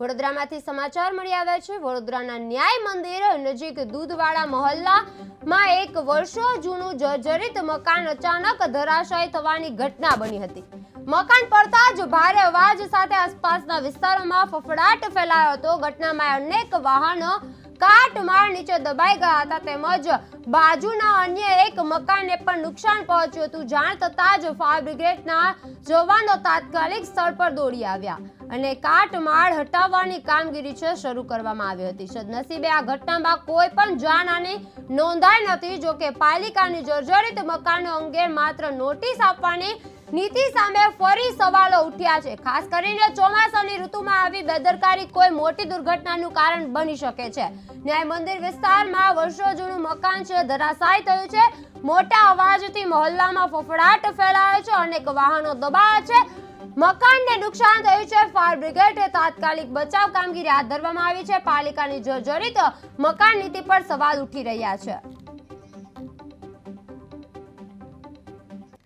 વડોદરામાંથી સમાચાર મળી આવ્યા છે. વડોદરાના ન્યાય મંદિર નજીક દૂધવાળા મહોલ્લામાં એક વર્ષો જૂનું જર્જરિત મકાન અચાનક ધરાશાયી થવાની ઘટના બની હતી. મકાન પડતા જ ભારે અવાજ સાથે આસપાસના વિસ્તારોમાં ફફડાટ ફેલાયો હતો. ઘટનામાં અનેક વાહનો કાટમાળ નીચે દબાઈ ગયા હતા તેમજ બાજુના અન્ય એક મકાનને પણ નુકસાન પહોંચ્યું હતું. જાણ થતાં જ ફાયર બ્રિગેડના જવાનો તાત્કાલિક સ્થળ પર દોડી આવ્યા અને કાટમાળ હટાવવાની કામગીરી છે શરૂ કરવામાં આવી હતી. સદનસીબે આ ઘટનામાં કોઈ પણ જાનહાની નોંધાઈ નથી, જોકે પાલિકાની જર્જરિત મકાનો અંગે માત્ર નોટિસ આપવાની નીતિ સામે ફરી સવાલો ઉઠ્યા છે. ખાસ કરીને ચોમાસાની ઋતુમાં આવી બેદરકારી કોઈ મોટી દુર્ઘટનાનું કારણ બની શકે છે. ન્યાય મંદિર વિસ્તારમાં વર્ષો જૂનું મકાન છે, ધરાશાય થયું છે. મોટા અવાજથી મહોલ્લામાં ફફડાટ ફેલાયો છે, અનેક વાહનો દબાયા છે. મકાનને નુકસાન થયું છે. ફાયર બ્રિગેડે તાત્કાલિક બચાવ કામગીરી હાથ ધરવામાં આવી છે. પાલિકાની જર્જરિત મકાન નીતિ પર સવાલ ઉઠી રહ્યા છે.